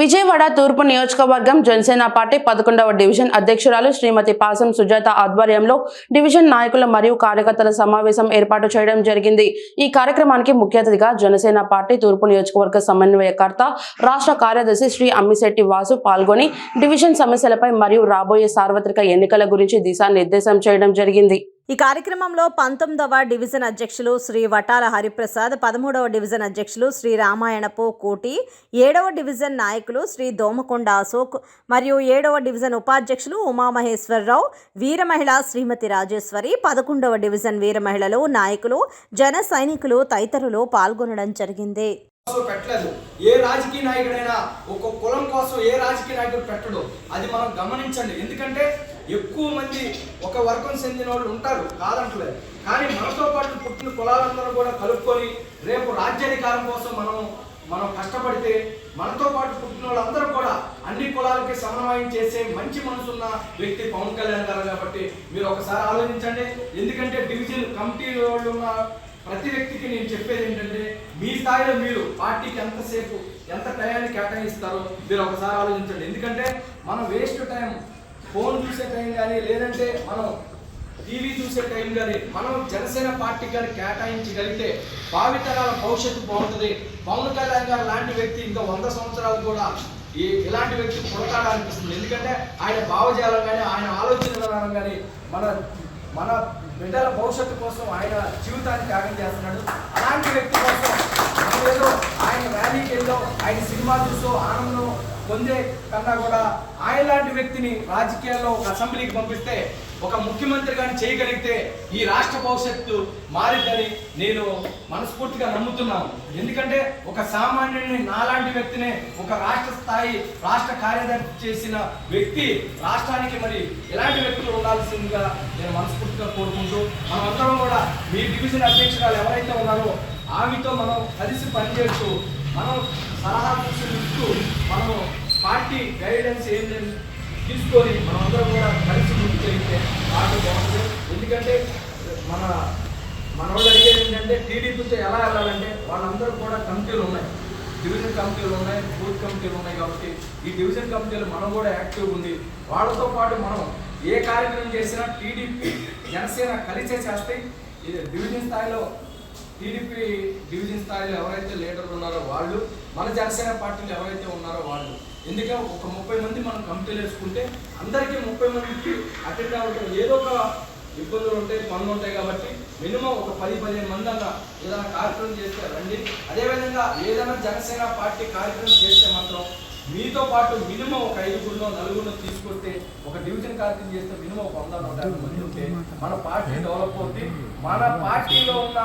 విజయవాడ తూర్పు నియోజకవర్గం జనసేన పార్టీ పదకొండవ డివిజన్ అధ్యక్షురాలు శ్రీమతి పాసం సుజాత ఆధ్వర్యంలో డివిజన్ నాయకుల మరియు కార్యకర్తల సమావేశం ఏర్పాటు చేయడం జరిగింది. ఈ కార్యక్రమానికి ముఖ్య అతిథిగా జనసేన పార్టీ తూర్పు నియోజకవర్గ సమన్వయకర్త రాష్ట్ర కార్యదర్శి శ్రీ అమ్మిశెట్టి వాసు పాల్గొని డివిజన్ సమస్యలపై మరియు రాబోయే సార్వత్రిక ఎన్నికల గురించి దిశానిర్దేశం చేయడం జరిగింది. ఈ కార్యక్రమంలో పంతొమ్మిదవ డివిజన్ అధ్యక్షులు శ్రీ వటాల హరిప్రసాద్ పదమూడవ డివిజన్ అధ్యక్షులు శ్రీ రామాయణపు కోటి ఏడవ డివిజన్ నాయకులు శ్రీ దోమకొండ అశోక్ మరియు ఏడవ డివిజన్ ఉపాధ్యక్షులు ఉమామహేశ్వరరావు వీరమహిళ శ్రీమతి రాజేశ్వరి పదకొండవ డివిజన్ వీరమహిళలు నాయకులు జన సైనికులు తదితరులు పాల్గొనడం జరిగింది. పెట్టలేదు. ఏ రాజకీయ నాయకుడైనా ఒక కులం కోసం ఏ రాజకీయ నాయకుడు పెట్టడు. అది మనం గమనించండి. ఎందుకంటే ఎక్కువ మంది ఒక వర్గం చెందిన వాళ్ళు ఉంటారు కాదంటలేదు. కానీ మనతో పాటు పుట్టిన కులాలందరూ కూడా కలుపుకొని రేపు రాజ్యాధికారం కోసం మనం మనం కష్టపడితే మనతో పాటు పుట్టిన వాళ్ళందరూ కూడా అన్ని కులాలకి సమన్వయం చేసే మంచి మనసున్న వ్యక్తి పవన్ కళ్యాణ్ గారు కాబట్టి మీరు ఒకసారి ఆలోచించండి. ఎందుకంటే డివిజన్ కమిటీ వాళ్ళు ఉన్న ప్రతి వ్యక్తికి నేను చెప్పేది ఏంటంటే మీ స్థాయిలో మీరు పార్టీకి ఎంతసేపు ఎంత టయాన్ని కేటాయిస్తారో మీరు ఒకసారి ఆలోచించండి. ఎందుకంటే మనం వేస్ట్ టైం ఫోన్ చూసే టైం కానీ లేదంటే మనం టీవీ చూసే టైం కానీ మనం జనసేన పార్టీ కానీ కేటాయించగలిగితే భావితరాల భవిష్యత్తు బాగుంటుంది. పవన్ కళ్యాణ్ గారు లాంటి వ్యక్తి ఇంకా వంద సంవత్సరాలు కూడా ఈ ఇలాంటి వ్యక్తి పుడతాడనిపిస్తుంది ఎందుకంటే ఆయన భావజాలం కానీ ఆయన ఆలోచన విధానం కానీ మన మన బిడ్డల భవిష్యత్తు కోసం ఆయన జీవితాన్ని త్యాగం చేస్తున్నాడు. అలాంటి వ్యక్తి కోసం ఏదో ఆయన ర్యాలీకి వెళ్ళో ఆయన సినిమా చూసో ఆనందం పొందే కన్నా కూడా ఆయన లాంటి వ్యక్తిని రాజకీయాల్లో ఒక అసెంబ్లీకి పంపిస్తే ఒక ముఖ్యమంత్రి కానీ చేయగలిగితే ఈ రాష్ట్ర భవిష్యత్తు మారిద్దని నేను మనస్ఫూర్తిగా నమ్ముతున్నాను. ఎందుకంటే ఒక సామాన్యుడిని నాలాంటి వ్యక్తినే ఒక రాష్ట్ర స్థాయి రాష్ట్ర కార్యదర్శి చేసిన వ్యక్తి రాష్ట్రానికి మరి ఎలాంటి వ్యక్తులు ఉండాల్సిందిగా నేను మనస్ఫూర్తిగా కోరుకుంటూ మనమందరం కూడా మీ డివిజన్ అధ్యక్షురాలు ఎవరైతే ఉన్నారో ఆమెతో మనం కలిసి పనిచేస్తూ మనం సలహా సూచనలు ఇస్తూ మనము పార్టీ గైడెన్స్ ఏం తీసుకొని మనమందరం కూడా కలిసి ముందుకు వెళ్తే బాగుంటుంది. ఎందుకంటే మన మన వాళ్ళు అడిగేది ఏంటంటే టీడీపీతో ఎలా వెళ్ళాలంటే వాళ్ళందరూ కూడా కమిటీలు ఉన్నాయి. డివిజన్ కమిటీలు ఉన్నాయి బూత్ కమిటీలు ఉన్నాయి కాబట్టి ఈ డివిజన్ కమిటీలు మనం కూడా యాక్టివ్ ఉంది వాళ్ళతో పాటు మనం ఏ కార్యక్రమం చేసినా టీడీపీ జనసేన కలిసే చేస్తే ఇది డివిజన్ స్థాయిలో టీడీపీ డివిజన్ స్థాయిలో ఎవరైతే లీడర్లు ఉన్నారో వాళ్ళు మన జనసేన పార్టీలు ఎవరైతే ఉన్నారో వాళ్ళు. ఎందుకంటే ఒక ముప్పై మంది మనం కమిటీలు వేసుకుంటే అందరికీ ముప్పై మందికి అటెండ్ అవ్వడం ఏదో ఒక ఇబ్బందులు ఉంటాయి పనులు ఉంటాయి కాబట్టి మినిమం ఒక పది పదిహేను మంది అన్న ఏదైనా కార్యక్రమం చేస్తే రండి. అదేవిధంగా ఏదైనా జనసేన పార్టీ కార్యక్రమం చేస్తే మాత్రం మీతో పాటు మినిమం ఒక ఐదుగురిలో నలుగురిలో తీసుకొస్తే ఒక డివిజన్ కార్యక్రమం చేస్తే మినిమం ఒక వంద నూట యాభై మంది ఉంటే మన పార్టీ డెవలప్ అవుతుంది మన పార్టీలో ఉన్న